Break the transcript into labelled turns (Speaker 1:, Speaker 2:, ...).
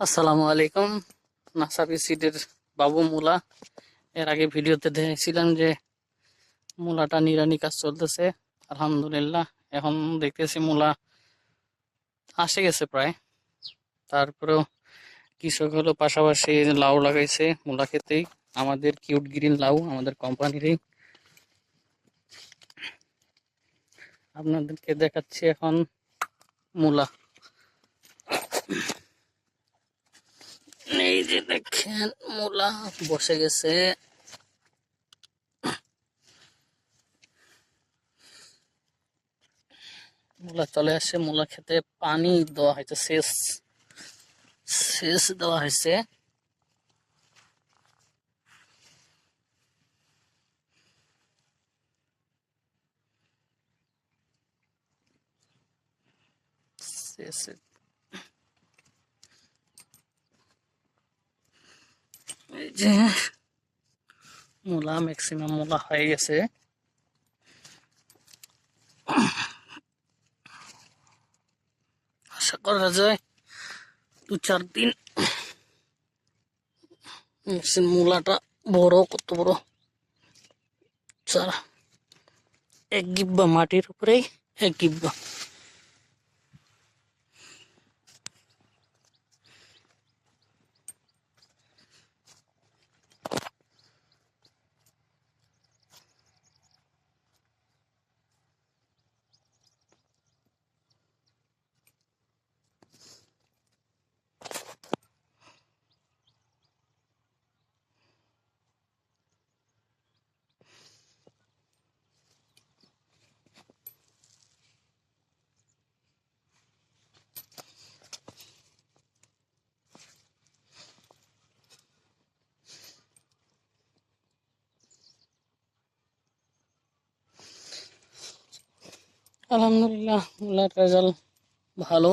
Speaker 1: আসসালামু আলাইকুম। নাসাবি সিডের বাবু মুলা। এর আগে ভিডিওতে দেখেছিলাম যে মূলাটা নিরানি কাজ চলতেছে। আলহামদুলিল্লাহ, এখন দেখতেছি মূলা আসে গেছে প্রায়। তারপরেও কৃষক হলো পাশাপাশি লাউ লাগাইছে মূলা খেতেই। আমাদের কিউট গ্রিন লাউ আমাদের কোম্পানিরই। আপনাদেরকে দেখাচ্ছি এখন মূলা। যে দেখেন, মূলা বসে গেছে। মূলা চলে আসে, মূলা খেতে পানি দেওয়া হয়েছে, সেচ সেচ দেওয়া হয়েছে। সেচ যে মূলা ম্যাক্সিমাম মূলা হয়ে গেছে। আশা করা যায় দু চার দিন মূলাটা বড়, কত বড়? চারা। এক গিব্বা মাটির উপরেই এক গিব্বা। আলহামদুলিল্লাহ মূলার রেজাল্ট ভালো।